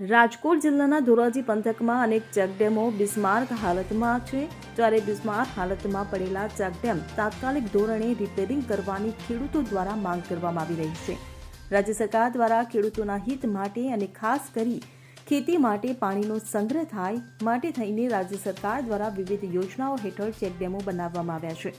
રાજકોટ જિલ્લાના ધોરાજી પંથકમાં અનેક ચેકડેમો બિસ્માર્ક હાલતમાં છે. જ્યારે બિસ્માર્ક હાલતમાં પડેલા ચેકડેમ તાત્કાલિક ધોરણે રિપેરિંગ કરવાની ખેડૂતો દ્વારા માંગ કરવામાં આવી રહી છે. રાજ્ય સરકાર દ્વારા ખેડૂતોના હિત માટે અને ખાસ કરી ખેતી માટે પાણીનો સંગ્રહ થાય માટે થઈને રાજ્ય સરકાર દ્વારા વિવિધ યોજનાઓ હેઠળ ચેકડેમો બનાવવામાં આવ્યા છે.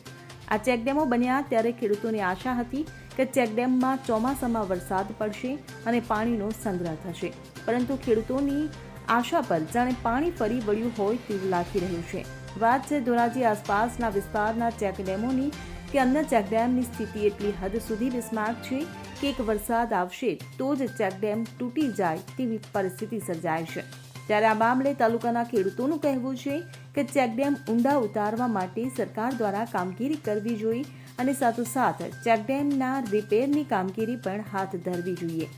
આ ચેકડેમો બન્યા ત્યારે ખેડૂતોની આશા હતી કે ચેકડેમમાં ચોમાસામાં વરસાદ પડશે અને પાણીનો સંગ્રહ થશે. પરંતુ ખેડૂતોની આશા પર જાણે પાણી ફરી વળ્યું હોય તેવું લાગી રહ્યું છે. વાત છે ધોરાજી આસપાસના વિસ્તારના ચેકડેમોની કે અન્ય ચેકડેમની સ્થિતિ એટલી હદ સુધી બિસ્માર્ક છે કે એક વરસાદ આવશે તો જ ચેકડેમ તૂટી જાય તેવી પરિસ્થિતિ સર્જાય છે. ત્યારે આ મામલે તાલુકાના ખેડૂતોનું કહેવું છે કે ચેકડેમ ઊંડા ઉતારવા માટે સરકાર દ્વારા કામગીરી કરવી જોઈએ અને સાથોસાથ ચેકડેમના રિપેરની કામગીરી પણ હાથ ધરવી જોઈએ.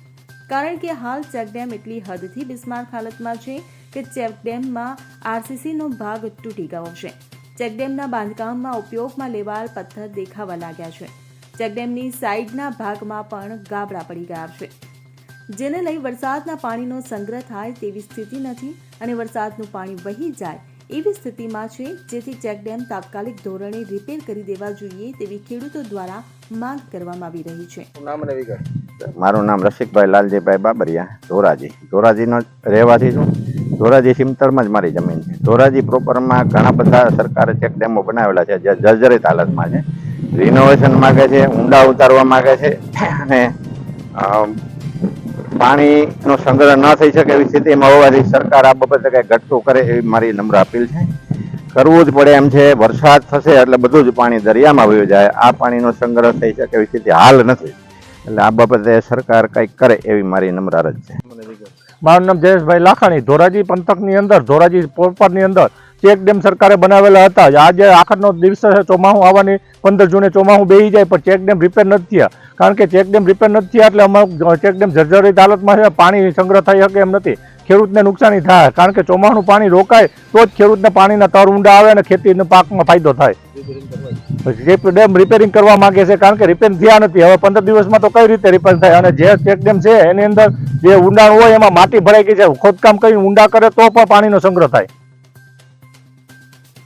કારણ કે હાલ ચેકડેમ એટલી હદથી બિસ્માર્ક હાલતમાં છે કે ચેકડેમમાં આરસીસીનો ભાગ તૂટી ગયો છે. ચેકડેમના બાંધકામમાં ઉપયોગમાં લેવાયેલ પથ્થર દેખાવા લાગ્યા છે. ચેકડેમની સાઈડના ભાગમાં પણ ગાબડા પડી ગયા છે. જેને લઈ વરસાદના પાણીનો સંગ્રહ થાય તેવી સ્થિતિ નથી અને વરસાદનું પાણી વહી જાય એવી સ્થિતિમાં છે જેથી ચેકડેમ તાત્કાલિક ધોરણે રિપેર કરી દેવા જોઈએ તેવી ખેડૂતો દ્વારા માંગ કરવામાં આવી રહી છે. નામ મારું નામ રસિકભાઈ લાલજીભાઈ બાબરિયા ધોરાજી. ધોરાજીનો રહેવાસી છું. ધોરાજી સિમતળમાં જ મારી જમીન છે. ધોરાજી પ્રોપરમાં ઘણા બધા સરકારે ચેક ડેમો બનાવેલા છે જે જર્જરિત હાલતમાં છે. રિનોવેશન માગે છે ઊંડા ઉતારવા માગે છે અને પાણીનો સંગ્રહ ન થઈ શકે એવી સ્થિતિમાં હોવાથી સરકાર આ બાબતે કંઈ ઘટતું કરે એવી મારી નમ્ર અપીલ છે. કરવું જ પડે એમ છે, વરસાદ થશે એટલે બધું જ પાણી દરિયામાં વયું જાય. આ પાણીનો સંગ્રહ થઈ શકે એવી સ્થિતિ હાલ નથી. એટલે આ બાબતે સરકાર કંઈક કરે એવી મારી નમ્ર અરજ છે. મારું નામ જયેશભાઈ લાખાણી. ધોરાજી પંથકની અંદર, ધોરાજી પોપરની અંદર ચેક ડેમ સરકારે બનાવેલા હતા. આજે આખરનો દિવસ છે ચોમાસું આવવાની, પંદર જૂને ચોમાસું બેસી જાય, પણ ચેક ડેમ રિપેર નથી થયા. કારણ કે ચેક ડેમ રિપેર નથી થયા એટલે અમારું ચેક ડેમ જર્જરિત હાલતમાં છે, પાણી સંગ્રહ થઈ શકે એમ નથી. ખેડૂતને નુકસાની થાય, કારણ કે ચોમાસું પાણી રોકાય, તો જ ખેડૂતને પાણીના તર ઊંડા આવે અને ખેતીના પાકમાં ફાયદો થાય. રિપેરિંગ કરવા જે ડેમ રિપેરિંગ કરવા માંગે છે, કારણ કે રિપેર થયા નથી. હવે પંદર દિવસમાં તો કઈ રીતે રિપેર થાય? અને જે ચેક ડેમ છે, એની અંદર જે ઊંડાણ હોય, એમાં માટી ભરાઈ ગઈ છે. ખોદકામ કરીને ઊંડા કરે તો પણ પાણીનો સંગ્રહ થાય.